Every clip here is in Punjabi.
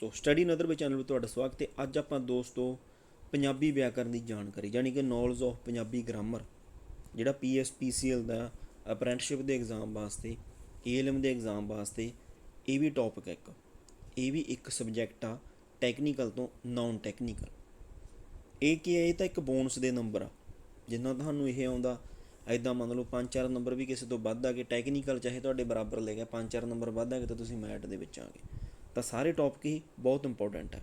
ਸੋ ਸਟੱਡੀ ਨਦਰ ਵਿੱਚ ਚੈਨਲ ਵਿੱਚ ਤੁਹਾਡਾ ਸਵਾਗਤ ਹੈ। ਅੱਜ ਆਪਾਂ ਦੋਸਤੋ ਪੰਜਾਬੀ ਵਿਆਕਰਨ ਦੀ ਜਾਣਕਾਰੀ ਯਾਨੀ ਕਿ ਨੌਲੇਜ ਆਫ ਪੰਜਾਬੀ ਗ੍ਰਾਮਰ ਜਿਹੜਾ ਪੀਐਸਪੀਸੀਐਲ ਦਾ ਅਪ੍ਰੈਂਟਿਸਸ਼ਿਪ ਦੇ ਐਗਜ਼ਾਮ ਵਾਸਤੇ ਏਐਲਐਮ ਦੇ ਐਗਜ਼ਾਮ ਵਾਸਤੇ, ਇਹ ਵੀ ਟੌਪਿਕ ਹੈ ਇੱਕ। ਇਹ ਵੀ ਇੱਕ ਸਬਜੈਕਟ ਆ ਟੈਕਨੀਕਲ ਤੋਂ ਨਾਨ ਟੈਕਨੀਕਲ ਇਹ ਕੀ ਹੈ? ਇਹ ਤਾਂ ਇੱਕ ਬੋਨਸ ਦੇ ਨੰਬਰ ਆ। ਜਿੰਨਾ ਤੁਹਾਨੂੰ ਇਹ ਆਉਂਦਾ ਐਦਾਂ ਮੰਨ ਲਓ 5-4 ਨੰਬਰ ਵੀ ਕਿਸੇ ਤੋਂ ਵੱਧ ਆ ਗਏ ਟੈਕਨੀਕਲ ਚਾਹੇ ਤੁਹਾਡੇ ਬਰਾਬਰ ਲੈ ਗਿਆ 5-4 ਨੰਬਰ ਵੱਧ ਆ ਗਏ ਤਾਂ ਤੁਸੀਂ ਮੈਟ ਦੇ ਵਿੱਚ ਆ ਗਏ। ਤਾਂ ਸਾਰੇ ਟੌਪਿਕ ਹੀ ਬਹੁਤ ਇੰਪੋਰਟੈਂਟ ਹੈ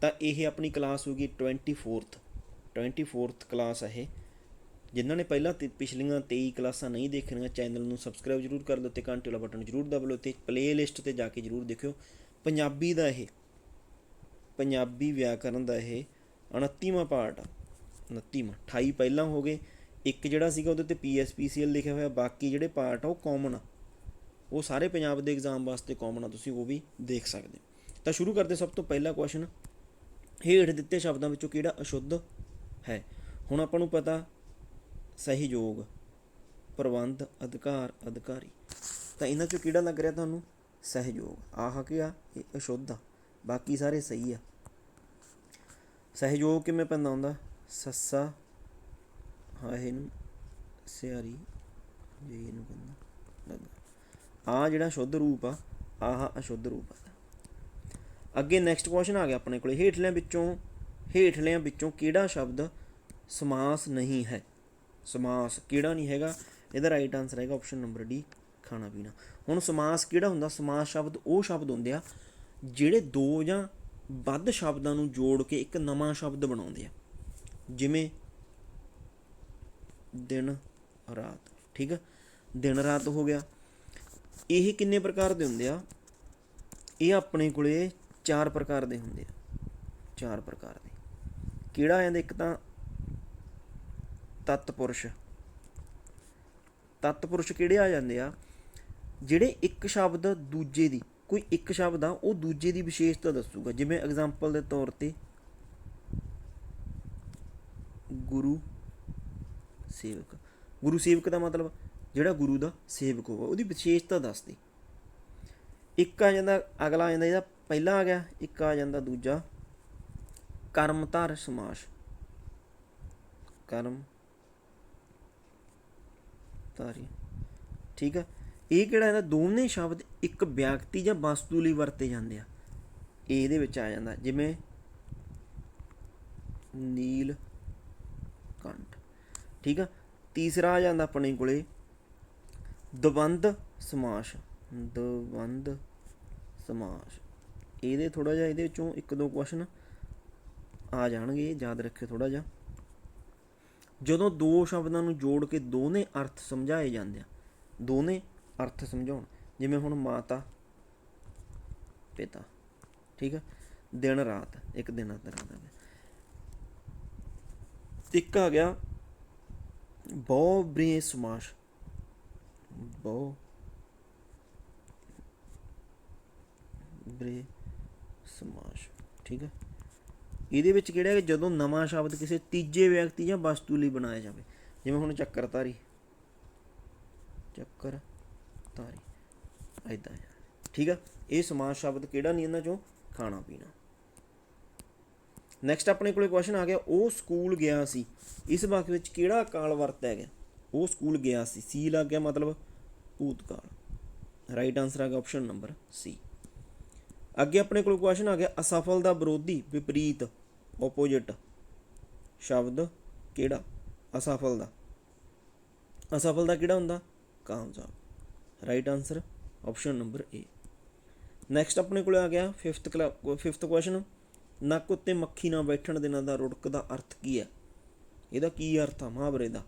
ਤਾਂ ਇਹ ਆਪਣੀ ਕਲਾਸ ਹੋਗੀ 24th 24th ਕਲਾਸ ਹੈ ਇਹ। ਜਿਨ੍ਹਾਂ ਨੇ ਪਹਿਲਾਂ ਤੇ ਪਿਛਲੀਆਂ 23 ਕਲਾਸਾਂ ਨਹੀਂ ਦੇਖਣੀਆਂ ਚੈਨਲ ਨੂੰ ਸਬਸਕ੍ਰਾਈਬ ਜਰੂਰ ਕਰ ਲਓ ਤੇ ਘੰਟੀ ਵਾਲਾ ਬਟਨ ਜਰੂਰ ਦਬ ਲਓ ਤੇ ਪਲੇਲਿਸਟ ਤੇ ਜਾ ਕੇ ਜਰੂਰ ਦੇਖਿਓ। ਪੰਜਾਬੀ ਦਾ ਇਹ। ਪੰਜਾਬੀ ਵਿਆਕਰਨ ਦਾ ਇਹ 29ਵਾਂ ਪਾਰਟ ਆ। 29ਵਾਂ 28 ਪਹਿਲਾਂ ਹੋ ਗਏ। ਇੱਕ ਜਿਹੜਾ ਸੀਗਾ ਉਹਦੇ ਤੇ ਪੀਐਸਪੀਸੀਐਲ ਲਿਖਿਆ ਹੋਇਆ। ਬਾਕੀ ਜਿਹੜੇ ਪਾਰਟ ਆ ਉਹ ਕਾਮਨ ਆ। ਉਹ ਸਾਰੇ ਪੰਜਾਬ ਦੇ ਐਗਜ਼ਾਮ ਵਾਸਤੇ ਕਾਮਨ ਆ, ਤੁਸੀਂ ਉਹ ਵੀ ਦੇਖ ਸਕਦੇ ਹੋ। ਤਾਂ ਸ਼ੁਰੂ ਕਰਦੇ ਸਭ ਤੋਂ ਪਹਿਲਾ ਕੁਐਸਚਨ ਹੇਠ ਦਿੱਤੇ ਸ਼ਬਦਾਂ ਵਿੱਚੋਂ ਕਿਹੜਾ ਅਸ਼ੁੱਧ ਹੈ? ਹੁਣ ਆਪਾਂ ਨੂੰ ਪਤਾ, ਸਹਿਯੋਗ, ਪ੍ਰਬੰਧ, ਅਧਿਕਾਰ, ਅਧਿਕਾਰੀ। ਤਾਂ ਇਹਨਾਂ ਚੋਂ ਕਿਹੜਾ ਲੱਗ ਰਿਹਾ ਤੁਹਾਨੂੰ? ਸਹਿਯੋਗ। ਆਹ ਕੀ ਆ? ਇਹ ਅਸ਼ੁੱਧ ਆ। ਬਾਕੀ ਸਾਰੇ ਸਹੀ ਆ। ਸਹਿਯੋਗ ਕਿਵੇਂ ਪੈਂਦਾ ਹੁੰਦਾ? ਸੱਸਾ, ਹਾਂ, ਇਹਨੂੰ ਸਿਆਰੀ, ਜੇ ਇਹਨੂੰ ਕਹਿੰਦਾ ਲੱਗਾ। ਆ ਜਿਹੜਾ ਸ਼ੁੱਧ ਰੂਪ ਆ, ਆਹ ਅਸ਼ੁੱਧ ਰੂਪ ਆ। ਅੱਗੇ ਨੈਕਸਟ ਕੁਐਸਚਨ ਆ ਗਿਆ ਆਪਣੇ ਕੋਲੇ। ਹੇਠਲਿਆਂ ਵਿੱਚੋਂ ਹੇਠਲਿਆਂ ਵਿੱਚੋਂ ਕਿਹੜਾ ਸ਼ਬਦ ਸਮਾਸ ਨਹੀਂ ਹੈ? ਸਮਾਸ ਕਿਹੜਾ ਨਹੀਂ ਹੈਗਾ? ਇਹਦਾ ਰਾਈਟ ਆਨਸਰ ਹੈਗਾ ਆਪਸ਼ਨ ਨੰਬਰ ਡੀ ਖਾਣਾ ਪੀਣਾ। ਹੁਣ ਸਮਾਸ ਕਿਹੜਾ ਹੁੰਦਾ? ਸਮਾਸ ਸ਼ਬਦ ਉਹ ਸ਼ਬਦ ਹੁੰਦੇ ਆ, ਜਿਹੜੇ ਦੋ ਜਾਂ ਵੱਧ ਸ਼ਬਦਾਂ ਨੂੰ ਜੋੜ ਕੇ ਇੱਕ ਨਵਾਂ ਸ਼ਬਦ ਬਣਾਉਂਦੇ ਆ। ਜਿਵੇਂ ਦਿਨ ਰਾਤ, ਠੀਕ ਆ? ਦਿਨ ਰਾਤ ਹੋ ਗਿਆ। ਇਹ ਕਿੰਨੇ ਪ੍ਰਕਾਰ ਦੇ ਹੁੰਦੇ ਆ? ਇਹ ਆਪਣੇ ਕੋਲੇ ਚਾਰ ਪ੍ਰਕਾਰ ਦੇ ਹੁੰਦੇ ਆ। ਚਾਰ ਪ੍ਰਕਾਰ ਦੇ। ਕਿਹੜਾ ਆ ਜਾਂਦਾ ਇੱਕ ਤਾਂ ਤਤਪੁਰਸ਼ ਤਤਪੁਰਸ਼ ਕਿਹੜੇ ਆ ਜਾਂਦੇ ਆ? ਜਿਹੜੇ ਇੱਕ ਸ਼ਬਦ ਦੂਜੇ ਦੀ, ਕੋਈ ਇੱਕ ਸ਼ਬਦ ਆ, ਉਹ ਦੂਜੇ ਦੀ ਵਿਸ਼ੇਸ਼ਤਾ ਦੱਸੂਗਾ। ਜਿਵੇਂ ਐਗਜ਼ਾਮਪਲ ਦੇ ਤੌਰ ਤੇ ਗੁਰੂ ਸੇਵਕ। ਗੁਰੂ ਸੇਵਕ ਦਾ ਮਤਲਬ ਜਿਹੜਾ ਗੁਰੂ ਦਾ ਸੇਵਕ ਹੋਵੇ ਉਹਦੀ ਵਿਸ਼ੇਸ਼ਤਾ ਦੱਸਦੀ। ਇੱਕ ਆ ਜਾਂਦਾ, ਅਗਲਾ ਆ ਜਾਂਦਾ, ਇਹਦਾ ਪਹਿਲਾ ਆ ਗਿਆ, ਇੱਕ ਆ ਜਾਂਦਾ ਦੂਜਾ ਕਰਮਧਾਰ ਸਮਾਸ। ਕਰਮ ਧਾਰੀ। ਠੀਕ ਆ? ਇਹ ਕਿਹੜਾ ਇਹਦਾ ਦੋਨੇ ਸ਼ਬਦ ਇੱਕ ਵਿਅਕਤੀ ਜਾਂ ਵਸਤੂ ਲਈ ਵਰਤੇ ਜਾਂਦੇ ਆ। ਇਹ ਇਹਦੇ ਵਿੱਚ ਆ ਜਾਂਦਾ, ਜਿਵੇਂ ਨੀਲ ਕੰਠ ਠੀਕ ਆ? ਤੀਸਰਾ ਆ ਜਾਂਦਾ ਆਪਣੇ ਕੋਲੇ ਦਵੰਦ ਸਮਾਸ ਦਵੰਦ ਸਮਾਸ। ਇਹਦੇ ਥੋੜਾ ਜਿਹਾ ਇਹਦੇ ਵਿੱਚੋਂ ਇੱਕ ਦੋ ਕੁਐਸਚਨ ਆ ਜਾਣਗੇ, ਯਾਦ ਰੱਖਿਓ ਥੋੜਾ ਜਿਹਾ। ਜਦੋਂ ਦੋ ਸ਼ਬਦਾਂ ਨੂੰ ਜੋੜ ਕੇ ਦੋਨੇ ਅਰਥ ਸਮਝਾਏ ਜਾਂਦੇ ਆ, ਦੋਨੇ ਅਰਥ ਸਮਝਾਉਣ, ਜਿਵੇਂ ਹੁਣ ਮਾਤਾ, ਪਿਤਾ, ਠੀਕ ਆ? ਦਿਨ ਰਾਤ, ਇੱਕ ਦਿਨ ਤਰ੍ਹਾਂ ਦਾ ਇੱਕ ਆ ਗਿਆ, ਬਹੁ ਬ੍ਰੇ ਸਮਾਸ। ਬਹੁ ਬ੍ਰੇ ਸਮਾਸ ਠੀਕ ਹੈ ਇਹਦੇ ਵਿੱਚ ਕਿਹੜਾ ਹੈ ਜਦੋਂ ਨਵਾਂ ਸ਼ਬਦ ਕਿਸੇ ਤੀਜੇ ਵਿਅਕਤੀ ਜਾਂ ਵਸਤੂ ਲਈ ਬਣਾਇਆ ਜਾਵੇ, ਜਿਵੇਂ ਹੁਣ ਚੱਕਰਧਾਰੀ। ਚੱਕਰ ਧਾਰੀ ਐਦਾਂ ਠੀਕ ਆ? ਇਹ ਸਮਾਸ ਸ਼ਬਦ ਕਿਹੜਾ ਨਹੀਂ, ਇਹਨਾਂ ਚੋਂ? ਖਾਣਾ, ਪੀਣਾ। ਨੈਕਸਟ ਆਪਣੇ ਕੋਲੇ ਕੁਐਸਚਨ ਆ ਗਿਆ, ਉਹ ਸਕੂਲ ਗਿਆ ਸੀ। ਇਸ ਵਾਕ ਵਿੱਚ ਕਿਹੜਾ ਕਾਲ ਵਰਤਿਆ ਗਿਆ ਉਹ ਸਕੂਲ ਗਿਆ ਸੀ ਸੀ ਲੱਗ ਗਿਆ ਮਤਲਬ ਭੂਤਕਾਲ। ਰਾਈਟ ਆਨਸਰ ਆ ਗਿਆ ਆਪਸ਼ਨ ਨੰਬਰ ਸੀ ਅੱਗੇ ਆਪਣੇ ਕੋਲ ਕੁਐਸਚਨ ਆ ਗਿਆ, ਅਸਫਲ ਦਾ ਵਿਰੋਧੀ ਵਿਪਰੀਤ ਆਪੋਜੀਟ ਸ਼ਬਦ ਕਿਹੜਾ? ਅਸਫਲ ਦਾ। ਅਸਫਲ ਦਾ ਕਿਹੜਾ ਹੁੰਦਾ? ਕਾਮਯਾਬ। Right answer option number A next ਆਪਣੇ ਕੋਲ ਆ ਗਿਆ 5th 5th ਕੁਐਸਚਨ ਨੱਕ ਉੱਤੇ ਮੱਖੀ ਨਾ ਬੈਠਣ ਦੇ ਦੇਣਾ ਦਾ ਰੁੜਕ ਦਾ ਅਰਥ ਕੀ ਹੈ? ਇਹਦਾ ਕੀ ਅਰਥ ਆ? ਮੁਹਾਵਰੇ ਦਾ।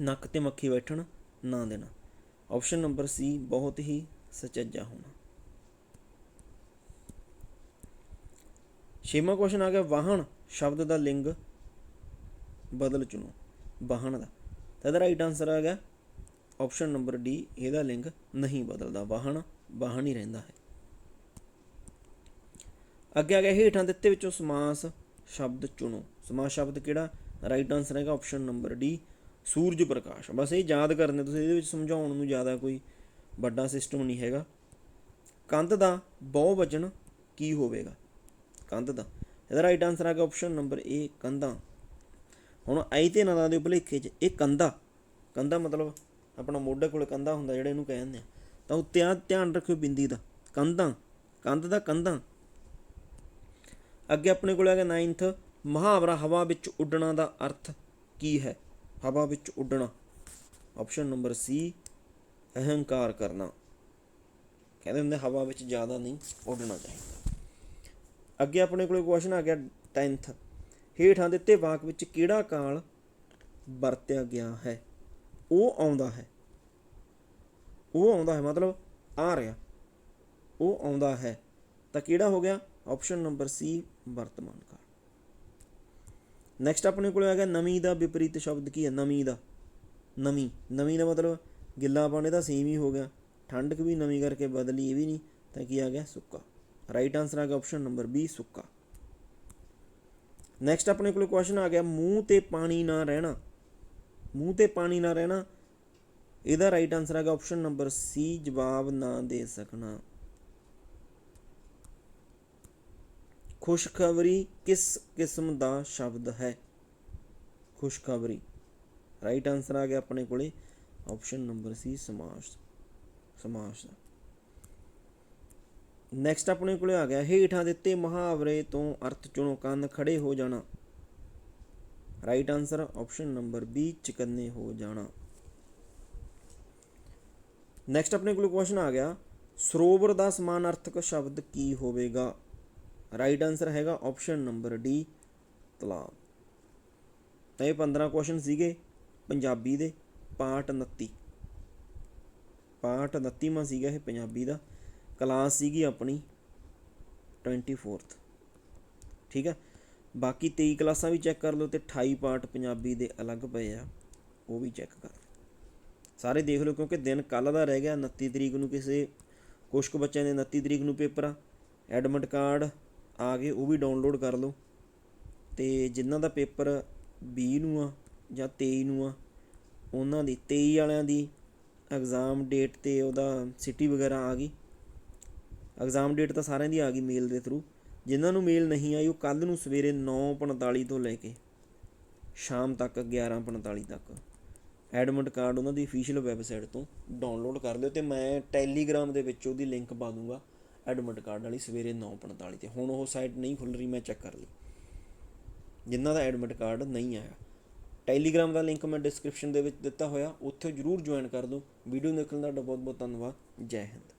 ਨੱਕ ਤੇ ਮੱਖੀ ਬੈਠਣ ਨਾ ਦੇਣਾ। ਆਪਸ਼ਨ ਨੰਬਰ ਸੀ ਬਹੁਤ ਹੀ ਸਚੱਜਾ ਹੋਣਾ। ਛੇਵਾਂ ਕੁਐਸਚਨ ਆ ਗਿਆ, ਵਾਹਣ ਸ਼ਬਦ ਦਾ ਲਿੰਗ ਬਦਲ ਚੁਣੋ। ਵਾਹਣ ਦਾ। ਤਾਂ ਇਹਦਾ ਰਾਈਟ ਆਨਸਰ ਆ ਗਿਆ। ਆਪਸ਼ਨ ਨੰਬਰ ਡੀ ਇਹਦਾ ਲਿੰਗ ਨਹੀਂ ਬਦਲਦਾ। ਵਾਹਣ ਵਾਹਣ ਹੀ ਰਹਿੰਦਾ ਹੈ। ਅੱਗੇ ਆ ਗਿਆ, ਹੇਠਾਂ ਦਿੱਤੇ ਵਿੱਚੋਂ ਸਮਾਸ ਸ਼ਬਦ ਚੁਣੋ। ਸਮਾਸ ਸ਼ਬਦ ਕਿਹੜਾ? ਰਾਈਟ ਆਨਸਰ ਹੈਗਾ ਆਪਸ਼ਨ ਨੰਬਰ ਡੀ ਸੂਰਜ ਪ੍ਰਕਾਸ਼ ਬਸ ਇਹ ਯਾਦ ਕਰਨੇ ਤੁਸੀਂ, ਇਹਦੇ ਵਿੱਚ ਸਮਝਾਉਣ ਨੂੰ ਜ਼ਿਆਦਾ ਕੋਈ ਵੱਡਾ ਸਿਸਟਮ ਨਹੀਂ ਹੈਗਾ। ਕੰਧ ਦਾ ਬਹੁ ਵਚਨ ਕੀ ਹੋਵੇਗਾ? ਕੰਧ ਦਾ। ਇਹਦਾ ਰਾਈਟ ਆਨਸਰ ਆ ਗਿਆ ਆਪਸ਼ਨ ਨੰਬਰ ਏ ਕੰਧਾਂ। ਹੁਣ ਆਈ ਤੇ ਨਾ ਦੇ ਦਿਓ ਭੁਲੇਖੇ 'ਚ ਇਹ ਕੰਧਾ। ਕੰਧਾ ਮਤਲਬ ਆਪਣਾ ਮੋਢੇ ਕੋਲ ਕੰਧਾ ਹੁੰਦਾ ਜਿਹੜਾ ਇਹਨੂੰ ਕਹਿੰਦੇ ਆ। ਤਾਂ ਉੱਤੇ ਆ ਧਿਆਨ ਰੱਖਿਓ ਬਿੰਦੀ ਦਾ। ਕੰਧਾਂ। ਕੰਧ ਦਾ ਕੰਧਾਂ। ਅੱਗੇ ਆਪਣੇ ਕੋਲ ਹੈਗਾ 9th ਮੁਹਾਵਰਾ ਹਵਾ ਵਿੱਚ ਉੱਡਣਾ ਦਾ ਅਰਥ ਕੀ ਹੈ? ਹਵਾ ਵਿੱਚ ਉੱਡਣਾ। ਆਪਸ਼ਨ ਨੰਬਰ ਸੀ ਅਹੰਕਾਰ ਕਰਨਾ। ਕਹਿੰਦੇ ਹੁੰਦੇ, ਹਵਾ ਵਿੱਚ ਜ਼ਿਆਦਾ ਨਹੀਂ ਉੱਡਣਾ ਚਾਹੀਦਾ। ਅੱਗੇ ਆਪਣੇ ਕੋਲ ਕੁਐਸਚਨ ਆ ਗਿਆ 10th ਹੇਠਾਂ ਦਿੱਤੇ ਵਾਕ ਵਿੱਚ ਕਿਹੜਾ ਕਾਲ ਵਰਤਿਆ ਗਿਆ ਹੈ? ਉਹ ਆਉਂਦਾ ਹੈ। ਉਹ ਆਉਂਦਾ ਹੈ, ਮਤਲਬ ਆ ਰਿਹਾ। ਉਹ ਆਉਂਦਾ ਹੈ। ਤਾਂ ਕਿਹੜਾ ਹੋ ਗਿਆ? ਆਪਸ਼ਨ ਨੰਬਰ ਸੀ ਵਰਤਮਾਨ ਕਾਲ। ਨੈਕਸਟ ਆਪਣੇ ਕੋਲ ਆ ਗਿਆ ਨਮੀ ਦਾ ਵਿਪਰੀਤ ਸ਼ਬਦ ਕੀ ਹੈ? ਨਮੀ ਦਾ। ਨਮੀ ਨਮੀ ਦਾ ਮਤਲਬ ਗਿੱਲਾ ਪਾਣੀ ਦਾ ਸੇਮ ਹੀ ਹੋ ਗਿਆ। ਠੰਡਕ ਵੀ ਨਮੀ ਕਰਕੇ ਬਦਲੀ, ਇਹ ਵੀ ਨਹੀਂ। ਤਾਂ ਕੀ ਆ ਗਿਆ? ਸੁੱਕਾ। ਰਾਈਟ ਆਨਸਰ ਆ ਗਿਆ ਆਪਸ਼ਨ ਨੰਬਰ ਬੀ ਸੁੱਕਾ। ਨੈਕਸਟ ਆਪਣੇ ਕੋਲ ਕੁਐਸਚਨ ਆ ਗਿਆ, ਮੂੰਹ ਤੇ ਪਾਣੀ ਨਾ ਰਹਿਣਾ। ਮੂੰਹ ਤੇ ਪਾਣੀ ਨਾ ਰਹਿਣਾ। ਇਹਦਾ ਰਾਈਟ ਆਨਸਰ ਆ ਗਿਆ ਆਪਸ਼ਨ ਨੰਬਰ ਸੀ ਜਵਾਬ ਨਾ ਦੇ ਸਕਣਾ। ਖੁਸ਼ਖਬਰੀ ਕਿਸ ਕਿਸਮ ਦਾ ਸ਼ਬਦ ਹੈ? ਖੁਸ਼ਖਬਰੀ। ਰਾਈਟ ਆਨਸਰ ਆ ਗਿਆ ਆਪਣੇ ਕੋਲੇ। ਆਪਸ਼ਨ ਨੰਬਰ ਸੀ ਸਮਾਜ। ਸਮਾਜ ਦਾ। ਨੈਕਸਟ ਆਪਣੇ ਕੋਲੇ ਆ ਗਿਆ। ਹੇਠਾਂ ਦਿੱਤੇ ਮੁਹਾਵਰੇ ਤੋਂ ਅਰਥ ਚੁਣੋ। ਕੰਨ ਖੜੇ ਹੋ ਜਾਣਾ। Right answer option number B ਚਿਕੰਨੇ ਹੋ ਜਾਣਾ। ਨੈਕਸਟ ਆਪਣੇ ਕੋਲ ਕੁਐਸਚਨ ਆ ਗਿਆ। ਸਰੋਵਰ ਦਾ ਸਮਾਨਾਰਥਕ ਸ਼ਬਦ ਕੀ ਹੋਵੇਗਾ? ਰਾਈਟ ਆਨਸਰ ਹੈਗਾ ਆਪਸ਼ਨ ਨੰਬਰ ਡੀ ਤਲਾਬ ਤਾਂ ਇਹ 15 ਕੁਐਸਚਨ ਸੀਗੇ, ਪੰਜਾਬੀ ਦੇ, ਪਾਠ 29 ਪਾਠ 29ਵਾਂ ਸੀਗਾ ਇਹ ਪੰਜਾਬੀ ਦਾ। ਕਲਾਸ ਸੀਗੀ ਆਪਣੀ 24th ਠੀਕ ਹੈ ਬਾਕੀ 23 ਕਲਾਸਾਂ ਵੀ ਚੈੱਕ ਕਰ ਲਓ ਤੇ 28 ਪਾਰਟ ਪੰਜਾਬੀ ਦੇ ਅਲੱਗ ਪਏ ਆ, ਉਹ ਵੀ ਚੈੱਕ ਕਰ ਸਾਰੇ ਦੇਖ ਲਓ ਕਿਉਂਕਿ ਦਿਨ ਕੱਲ ਦਾ ਰਹਿ ਗਿਆ 29 ਤਰੀਕ ਨੂੰ ਕਿਸੇ ਕੁਛ ਕੁ ਬੱਚਿਆਂ ਦੇ 29 ਤਰੀਕ ਨੂੰ ਪੇਪਰ ਆ। ਐਡਮਿਟ ਕਾਰਡ ਆ ਗਏ ਉਹ ਵੀ ਡਾਊਨਲੋਡ ਕਰ ਲਓ। ਅਤੇ ਜਿਨ੍ਹਾਂ ਦਾ ਪੇਪਰ ਵੀਹ ਨੂੰ ਆ ਜਾਂ ਤੇਈ ਨੂੰ ਆ, ਉਹਨਾਂ ਦੀ, ਤੇਈ ਵਾਲਿਆਂ ਦੀ ਐਗਜ਼ਾਮ ਡੇਟ ਤੇ ਉਹਦਾ ਸਿਟੀ ਵਗੈਰਾ ਆ ਗਈ। ਐਗਜ਼ਾਮ ਡੇਟ ਤਾਂ ਸਾਰਿਆਂ ਦੀ ਆ ਗਈ ਮੇਲ ਦੇ ਥਰੂ ਜਿਨ੍ਹਾਂ ਨੂੰ ਮੇਲ ਨਹੀਂ ਆਈ, ਉਹ ਕੱਲ ਨੂੰ ਸਵੇਰੇ 9:45 ਤੋਂ ਲੈ ਕੇ ਸ਼ਾਮ ਤੱਕ 11:45 ਤੱਕ ਐਡਮਿਟ ਕਾਰਡ ਉਹਨਾਂ ਦੀ ਅਫੀਸ਼ੀਅਲ ਵੈਬਸਾਈਟ ਤੋਂ ਡਾਊਨਲੋਡ ਕਰ ਲਿਓ ਤੇ ਮੈਂ ਟੈਲੀਗ੍ਰਾਮ ਦੇ ਵਿੱਚ ਉਹਦੀ ਲਿੰਕ ਪਾ ਦੂੰਗਾ। ਐਡਮਿਟ ਕਾਰਡ ਵਾਲੀ ਸਵੇਰੇ 9:45 ਤੇ। ਹੁਣ ਉਹ ਸਾਈਟ ਨਹੀਂ ਖੁੱਲ ਰਹੀ, ਮੈਂ ਚੈੱਕ ਕਰ ਲਈ। ਜਿਨ੍ਹਾਂ ਦਾ ਐਡਮਿਟ ਕਾਰਡ ਨਹੀਂ ਆਇਆ। ਟੈਲੀਗ੍ਰਾਮ ਦਾ ਲਿੰਕ ਮੈਂ ਡਿਸਕ੍ਰਿਪਸ਼ਨ ਦੇ ਵਿੱਚ ਦਿੱਤਾ ਹੋਇਆ, ਉੱਥੇ ਜਰੂਰ ਜੁਆਇਨ ਕਰ ਦਿਓ। ਵੀਡੀਓ ਦੇਖਣ ਦਾ ਤੁਹਾਡਾ ਬਹੁਤ ਬਹੁਤ ਧੰਨਵਾਦ। ਜੈ ਹਿੰਦ।